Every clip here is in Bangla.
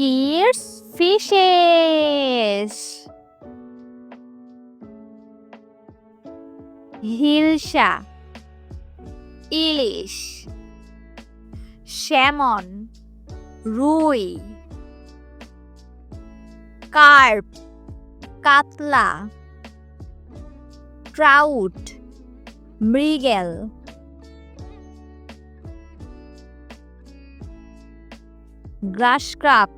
kids fishes. হিলসা ইলিশ স্যামন রুই কার্প কাতলা ট্রাউট মৃগেল grass carp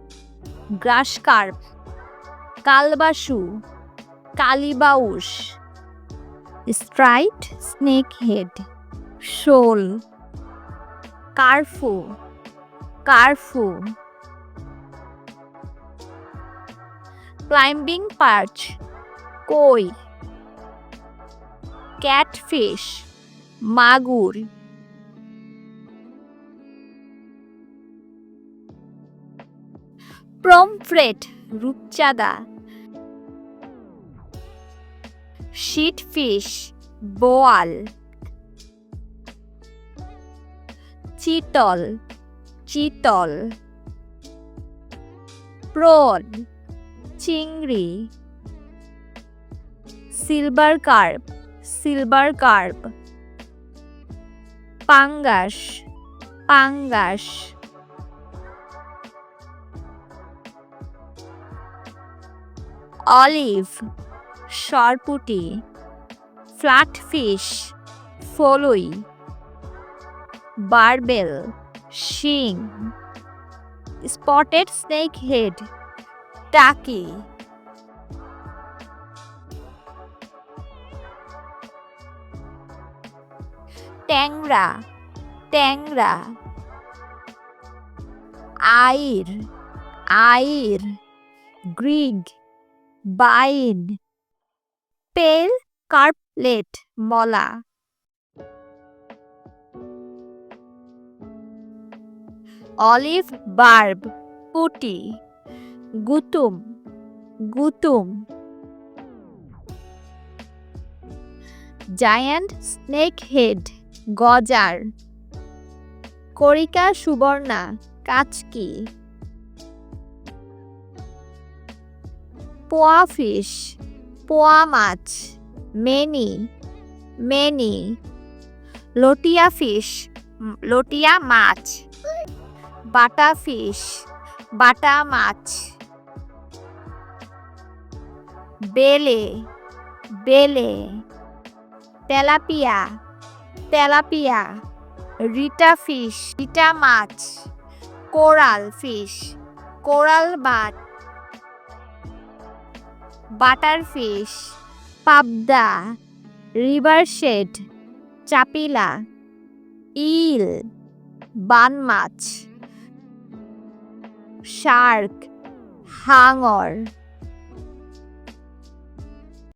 grass carp কালবাসু কালিবাউস striped snake head শোল, কার্ফু কার্ফু, ক্লাইম্বিং পার্চ, কই, ক্যাটফিশ, মাগুর প্রমফ্রেট রূপচাঁদা। শিটফিশ বোয়াল। চিতল চিতল। প্রন চিংড়ি। Silver carp silver carp. পাঙ্গাস পাঙ্গাস। অলিভ, সরপুটি ফ্ল্যাটফিশ ফলুই, বারবেল, শিং, স্পটেড স্নেক হেড, টাকি। ট্যাংরা ট্যাংরা। আইর আইর, গ্রিগ। বাইন। পেল কার্পলেট মলা। অলিভ, বার্ব, পুটি। গুতুম গুতুম। জায়ান্ট, স্নেক হেড, গজার। করিকা, সুবর্ণা, কাচকি। পোয়া ফিশ, পোয়া মাছ, মেনি মেনি, লটিয়া ফিশ, লটিয়া মাছ, বাটা ফিশ, বাটা মাছ, বেলে বেলে, tilapia tilapia, Rita fish, Rita মাছ, কোরাল ফিশ, কোরাল মাছ বাটার ফিশ পাবদা রিভার শেড চাপিলা ইল বান মাছ শার্ক হাঙর।